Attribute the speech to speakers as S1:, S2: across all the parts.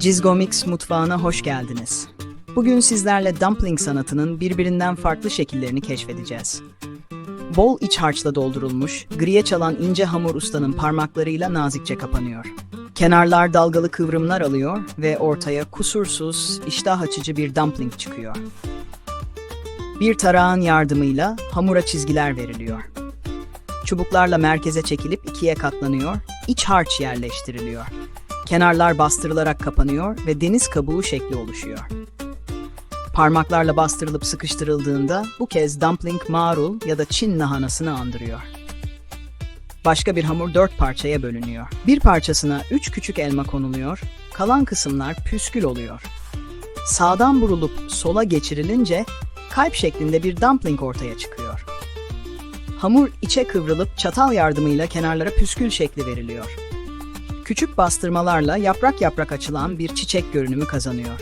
S1: Cizgomix mutfağına hoş geldiniz. Bugün sizlerle dumpling sanatının birbirinden farklı şekillerini keşfedeceğiz. Bol iç harçla doldurulmuş, griye çalan ince hamur ustanın parmaklarıyla nazikçe kapanıyor. Kenarlar dalgalı kıvrımlar alıyor ve ortaya kusursuz, iştah açıcı bir dumpling çıkıyor. Bir tarağın yardımıyla hamura çizgiler veriliyor. Çubuklarla merkeze çekilip ikiye katlanıyor, iç harç yerleştiriliyor. Kenarlar bastırılarak kapanıyor ve deniz kabuğu şekli oluşuyor. Parmaklarla bastırılıp sıkıştırıldığında bu kez dumpling marul ya da Çin lahanasını andırıyor. Başka bir hamur dört parçaya bölünüyor. Bir parçasına üç küçük elma konuluyor, kalan kısımlar püskül oluyor. Sağdan burulup sola geçirilince kalp şeklinde bir dumpling ortaya çıkıyor. Hamur içe kıvrılıp çatal yardımıyla kenarlara püskül şekli veriliyor. Küçük bastırmalarla yaprak yaprak açılan bir çiçek görünümü kazanıyor.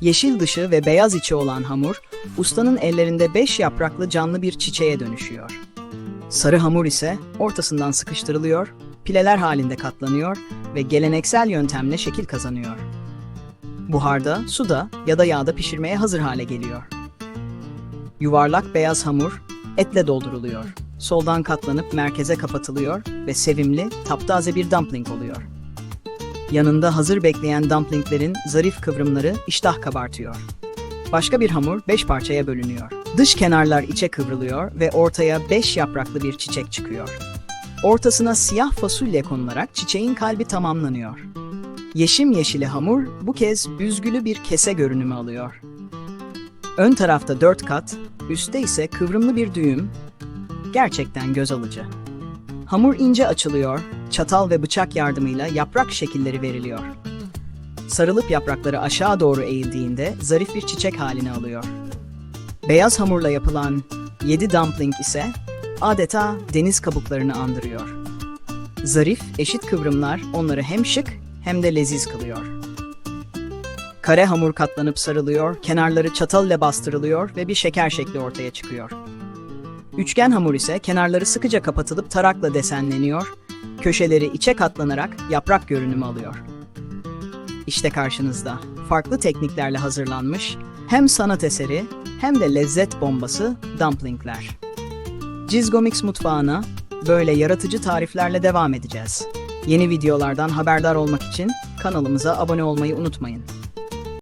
S1: Yeşil dışı ve beyaz içi olan hamur, ustanın ellerinde beş yapraklı canlı bir çiçeğe dönüşüyor. Sarı hamur ise ortasından sıkıştırılıyor, pileler halinde katlanıyor ve geleneksel yöntemle şekil kazanıyor. Buharda, suda ya da yağda pişirmeye hazır hale geliyor. Yuvarlak beyaz hamur etle dolduruluyor. Soldan katlanıp merkeze kapatılıyor ve sevimli, taptaze bir dumpling oluyor. Yanında hazır bekleyen dumplinglerin zarif kıvrımları iştah kabartıyor. Başka bir hamur beş parçaya bölünüyor. Dış kenarlar içe kıvrılıyor ve ortaya beş yapraklı bir çiçek çıkıyor. Ortasına siyah fasulye konularak çiçeğin kalbi tamamlanıyor. Yeşim yeşili hamur bu kez büzgülü bir kese görünümü alıyor. Ön tarafta dört kat, üstte ise kıvrımlı bir düğüm. Gerçekten göz alıcı. Hamur ince açılıyor, çatal ve bıçak yardımıyla yaprak şekilleri veriliyor. Sarılıp yaprakları aşağı doğru eğildiğinde zarif bir çiçek halini alıyor. Beyaz hamurla yapılan 7 dumpling ise adeta deniz kabuklarını andırıyor. Zarif, eşit kıvrımlar onları hem şık hem de leziz kılıyor. Kare hamur katlanıp sarılıyor, kenarları çatal ile bastırılıyor ve bir şeker şekli ortaya çıkıyor. Üçgen hamur ise kenarları sıkıca kapatılıp tarakla desenleniyor, köşeleri içe katlanarak yaprak görünümü alıyor. İşte karşınızda farklı tekniklerle hazırlanmış hem sanat eseri hem de lezzet bombası dumplingler. Cizgomix mutfağına böyle yaratıcı tariflerle devam edeceğiz. Yeni videolardan haberdar olmak için kanalımıza abone olmayı unutmayın.